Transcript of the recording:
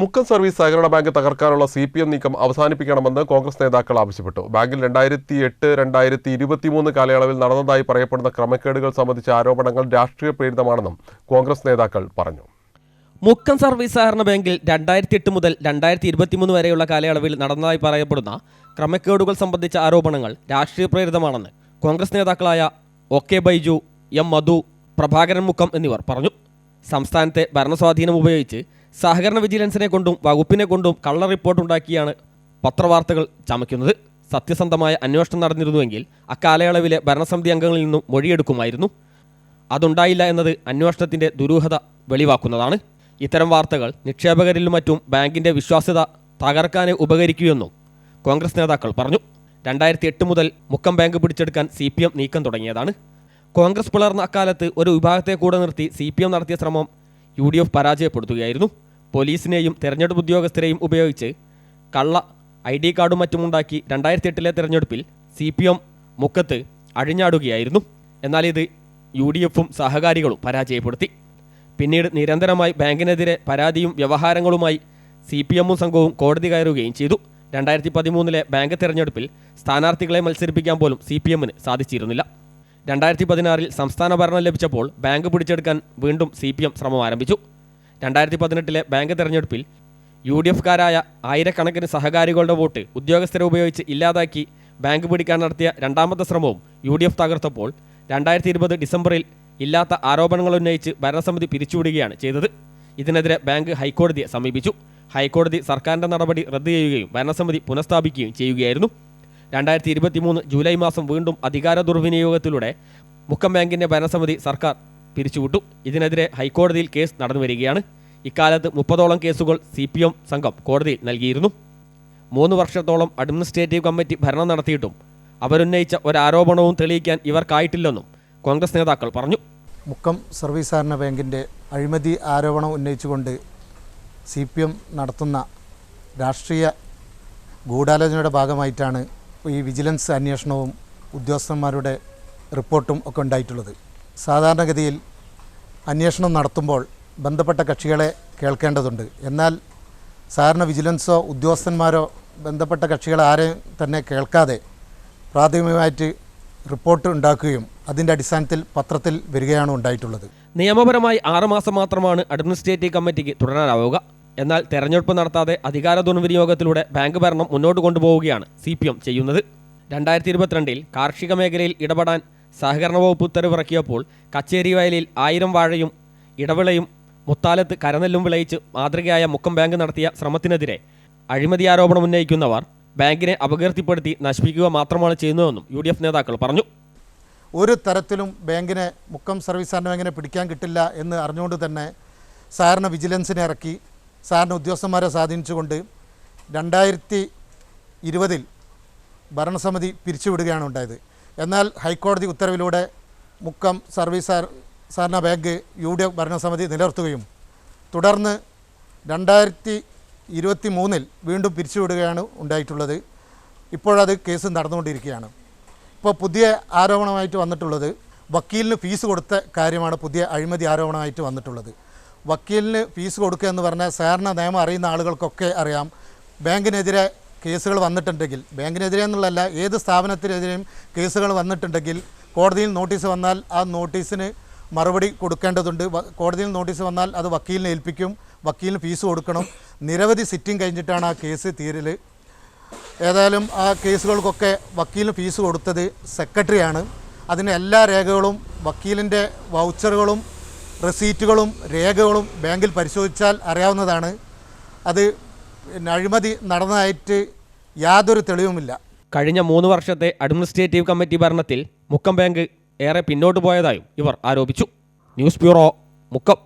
Mukkam service സഹകരണ bank തകർക്കാനുള്ള C P M നീക്കം അവസാനിപ്പിക്കണമെന്ന് കോൺഗ്രസ് നേതാക്കൾ ആവശ്യപ്പെട്ടു. ബാങ്കിൽ രണ്ടായിരത്തി എട്ട് രണ്ടായിരത്തി ഇരുപത്തിമൂന്ന് കാലയളവിൽ നടന്നതായി പറയപ്പെടുന്ന ക്രമക്കേടുകൾ സംബന്ധിച്ച ആരോപണങ്ങൾ രാഷ്ട്രീയ പ്രേരിതമാണെന്നും കോൺഗ്രസ് നേതാക്കൾ പറഞ്ഞു. മുക്കം സർവീസ് സഹകരണ ബാങ്കിൽ രണ്ടായിരത്തി എട്ട് മുതൽ രണ്ടായിരത്തി ഇരുപത്തിമൂന്ന് വരെയുള്ള കാലയളവിൽ നടന്നതായി പറയപ്പെടുന്ന ക്രമക്കേടുകൾ സംബന്ധിച്ച ആരോപണങ്ങൾ രാഷ്ട്രീയ പ്രേരിതമാണെന്ന് കോൺഗ്രസ് നേതാക്കളായ O K Baiju M Madhu Prabhakaran Mukkam എന്നിവർ പറഞ്ഞു. സംസ്ഥാനത്തെ ഭരണസ്വാധീനം ഉപയോഗിച്ച് സഹകരണ വിജിലൻസിനെ കൊണ്ടും വകുപ്പിനെ കൊണ്ടും കള്ള റിപ്പോർട്ട് ഉണ്ടാക്കിയാണ് പത്രവാർത്തകൾ ചമയ്ക്കുന്നത്. സത്യസന്ധമായ അന്വേഷണം നടന്നിരുന്നുവെങ്കിൽ അക്കാലയളവിലെ ഭരണസമിതി അംഗങ്ങളിൽ നിന്നും മൊഴിയെടുക്കുമായിരുന്നു. അതുണ്ടായില്ല എന്നത് അന്വേഷണത്തിന്റെ ദുരൂഹത വെളിവാക്കുന്നതാണ്. ഇത്തരം വാർത്തകൾ നിക്ഷേപകരിലും മറ്റും ബാങ്കിന്റെ വിശ്വാസ്യത തകർക്കാനെ ഉപകരിക്കുമെന്നും കോൺഗ്രസ് നേതാക്കൾ പറഞ്ഞു. രണ്ടായിരത്തി എട്ട് മുതൽ മുക്കം ബാങ്ക് പിടിച്ചെടുക്കാൻ സി പി എം നീക്കം തുടങ്ങിയതാണ്. കോൺഗ്രസ് പിളർന്ന അക്കാലത്ത് ഒരു വിഭാഗത്തെ കൂടെ നിർത്തി സി പി എം നടത്തിയ ശ്രമം യു ഡി എഫ് പരാജയപ്പെടുത്തുകയായിരുന്നു. പോലീസിനെയും തെരഞ്ഞെടുപ്പ് ഉദ്യോഗസ്ഥരെയും ഉപയോഗിച്ച് കള്ള ഐ ഡി കാർഡും മറ്റുമുണ്ടാക്കി രണ്ടായിരത്തി എട്ടിലെ തെരഞ്ഞെടുപ്പിൽ സി പി എം മുക്കത്ത് അഴിഞ്ഞാടുകയായിരുന്നു. എന്നാൽ ഇത് യു ഡി എഫും സഹകാരികളും പരാജയപ്പെടുത്തി. പിന്നീട് നിരന്തരമായി ബാങ്കിനെതിരെ പരാതിയും വ്യവഹാരങ്ങളുമായി സി പി എമ്മും സംഘവും കോടതി കയറുകയും ചെയ്തു. രണ്ടായിരത്തി പതിമൂന്നിലെ ബാങ്ക് തെരഞ്ഞെടുപ്പിൽ സ്ഥാനാർത്ഥികളെ മത്സരിപ്പിക്കാൻ പോലും സി പി എമ്മിന് സാധിച്ചിരുന്നില്ല. രണ്ടായിരത്തി പതിനാറിൽ സംസ്ഥാന ഭരണം ലഭിച്ചപ്പോൾ ബാങ്ക് പിടിച്ചെടുക്കാൻ വീണ്ടും സി പി എം ശ്രമം ആരംഭിച്ചു. രണ്ടായിരത്തി പതിനെട്ടിലെ ബാങ്ക് തെരഞ്ഞെടുപ്പിൽ യു ഡി എഫുകാരായ ആയിരക്കണക്കിന് സഹകാരികളുടെ വോട്ട് ഉദ്യോഗസ്ഥരെ ഉപയോഗിച്ച് ഇല്ലാതാക്കി ബാങ്ക് പിടിക്കാൻ നടത്തിയ രണ്ടാമത്തെ ശ്രമവും യു ഡി എഫ് തകർത്തപ്പോൾ രണ്ടായിരത്തി ഇരുപത് ഡിസംബറിൽ ഇല്ലാത്ത ആരോപണങ്ങൾ ഉന്നയിച്ച് ഭരണസമിതി പിരിച്ചുവിടുകയാണ് ചെയ്തത്. ഇതിനെതിരെ ബാങ്ക് ഹൈക്കോടതിയെ സമീപിച്ചു. ഹൈക്കോടതി സർക്കാരിന്റെ നടപടി റദ്ദ് ചെയ്യുകയും ഭരണസമിതി പുനഃസ്ഥാപിക്കുകയും ചെയ്യുകയായിരുന്നു. രണ്ടായിരത്തി ഇരുപത്തി മൂന്ന് ജൂലൈ മാസം വീണ്ടും അധികാര ദുർവിനിയോഗത്തിലൂടെ മുക്കം ബാങ്കിന്റെ ഭരണസമിതി സർക്കാർ പിരിച്ചുവിട്ടു. ഇതിനെതിരെ ഹൈക്കോടതിയിൽ കേസ് നടന്നു വരികയാണ്. ഇക്കാലത്ത് മുപ്പതോളം കേസുകൾ സി പി എം സംഘം കോടതിയിൽ നൽകിയിരുന്നു. മൂന്ന് വർഷത്തോളം അഡ്മിനിസ്ട്രേറ്റീവ് കമ്മിറ്റി ഭരണം നടത്തിയിട്ടും അവരുന്നയിച്ച ഒരാരോപണവും തെളിയിക്കാൻ ഇവർക്കായിട്ടില്ലെന്നും കോൺഗ്രസ് നേതാക്കൾ പറഞ്ഞു. മുക്കം സർവീസ് സഹകരണ ബാങ്കിന്റെ അഴിമതി ആരോപണം ഉന്നയിച്ചുകൊണ്ട് സി പി എം നടത്തുന്ന രാഷ്ട്രീയ ഗൂഢാലോചനയുടെ ഭാഗമായിട്ടാണ് ഈ വിജിലൻസ് അന്വേഷണവും ഉദ്യോഗസ്ഥന്മാരുടെ റിപ്പോർട്ടും ഒക്കെ ഉണ്ടായിട്ടുള്ളത്. സാധാരണഗതിയിൽ അന്വേഷണം നടത്തുമ്പോൾ ബന്ധപ്പെട്ട കക്ഷികളെ കേൾക്കേണ്ടതുണ്ട്. എന്നാൽ സാധാരണ വിജിലൻസോ ഉദ്യോഗസ്ഥന്മാരോ ബന്ധപ്പെട്ട കക്ഷികളെ ആരെയും തന്നെ കേൾക്കാതെ പ്രാഥമികമായിട്ട് റിപ്പോർട്ട് ഉണ്ടാക്കുകയും അതിന്റെ അടിസ്ഥാനത്തിൽ പത്രത്തിൽ വരികയാണ് ഉണ്ടായിട്ടുള്ളത്. നിയമപരമായി ആറുമാസം മാത്രമാണ് അഡ്മിനിസ്ട്രേറ്റീവ് കമ്മിറ്റിക്ക് തുടരാനാവുക. എന്നാൽ തെരഞ്ഞെടുപ്പ് നടത്താതെ അധികാര ദുർവിനിയോഗത്തിലൂടെ ബാങ്ക് ഭരണം മുന്നോട്ട് കൊണ്ടുപോവുകയാണ് സി ചെയ്യുന്നത്. രണ്ടായിരത്തി ഇരുപത്തിരണ്ടിൽ കാർഷിക മേഖലയിൽ ഇടപെടാൻ സഹകരണ വകുപ്പ് ഉത്തരവിറക്കിയപ്പോൾ കച്ചേരി വയലിൽ ആയിരം വാഴയും ഇടവിളയും മുത്താലത്ത് കരനെല്ലും വിളയിച്ച് മാതൃകയായ മുക്കം ബാങ്ക് നടത്തിയ ശ്രമത്തിനെതിരെ അഴിമതി ആരോപണം ഉന്നയിക്കുന്നവർ ബാങ്കിനെ അപകീർത്തിപ്പെടുത്തി നശിപ്പിക്കുക മാത്രമാണ് ചെയ്യുന്നതെന്നും യു ഡി എഫ് നേതാക്കൾ പറഞ്ഞു. ഒരു തരത്തിലും ബാങ്കിനെ മുക്കം സർവീസ് സഹകരണ ബാങ്കിനെ പിടിക്കാൻ കിട്ടില്ല എന്ന് അറിഞ്ഞുകൊണ്ട് തന്നെ സാറിന് വിജിലൻസിനെ ഇറക്കി. സാറിന് ഉദ്യോഗസ്ഥന്മാരെ സ്വാധീനിച്ചുകൊണ്ട് രണ്ടായിരത്തി ഇരുപതിൽ ഭരണസമിതി പിരിച്ചുവിടുകയാണ് ഉണ്ടായത്. എന്നാൽ ഹൈക്കോടതി ഉത്തരവിലൂടെ മുക്കം സർവീസ് സഹ- സഹകരണ ബാങ്ക് യു ഡി എഫ് ഭരണസമിതി നിലനിർത്തുകയും തുടർന്ന് രണ്ടായിരത്തി ഇരുപത്തി മൂന്നിൽ വീണ്ടും പിരിച്ചുവിടുകയാണ് ഉണ്ടായിട്ടുള്ളത്. ഇപ്പോഴത് കേസ് നടന്നുകൊണ്ടിരിക്കുകയാണ്. ഇപ്പോൾ പുതിയ ആരോപണമായിട്ട് വന്നിട്ടുള്ളത് വക്കീലിന് ഫീസ് കൊടുത്ത കാര്യമാണ് പുതിയ അഴിമതി ആരോപണമായിട്ട് വന്നിട്ടുള്ളത്. വക്കീലിന് ഫീസ് കൊടുക്കുക എന്ന് പറഞ്ഞാൽ സാറിന് നിയമം അറിയുന്ന ആളുകൾക്കൊക്കെ അറിയാം. ബാങ്കിനെതിരെ കേസുകൾ വന്നിട്ടുണ്ടെങ്കിൽ ബാങ്കിനെതിരെ എന്നുള്ളതല്ല ഏത് സ്ഥാപനത്തിനെതിരെയും കേസുകൾ വന്നിട്ടുണ്ടെങ്കിൽ കോടതിയിൽ നോട്ടീസ് വന്നാൽ ആ നോട്ടീസിന് മറുപടി കൊടുക്കേണ്ടതുണ്ട്. കോടതിയിൽ നോട്ടീസ് വന്നാൽ അത് വക്കീലിനെ ഏൽപ്പിക്കും വക്കീലിന് ഫീസ് കൊടുക്കണം. നിരവധി സിറ്റിംഗ് കഴിഞ്ഞിട്ടാണ് ആ കേസ് തീരൽ ഏതായാലും ആ കേസുകൾക്കൊക്കെ വക്കീലിന് ഫീസ് കൊടുത്തത് സെക്രട്ടറിയാണ്. അതിന് എല്ലാ രേഖകളും വക്കീലിന്റെ വൗച്ചറുകളും റെസീറ്റുകളും രേഖകളും ബാങ്കിൽ പരിശോധിച്ചാൽ അറിയാവുന്നതാണ്. അത് പിന്നെ അഴിമതി നടന്നതായിട്ട് യാതൊരു തെളിവുമില്ല. കഴിഞ്ഞ മൂന്ന് വർഷത്തെ അഡ്മിനിസ്ട്രേറ്റീവ് കമ്മിറ്റി ഭരണത്തിൽ മുക്കം ബാങ്ക് ഏറെ പിന്നോട്ട് പോയതായും ഇവർ ആരോപിച്ചു. News bureau Mukkam.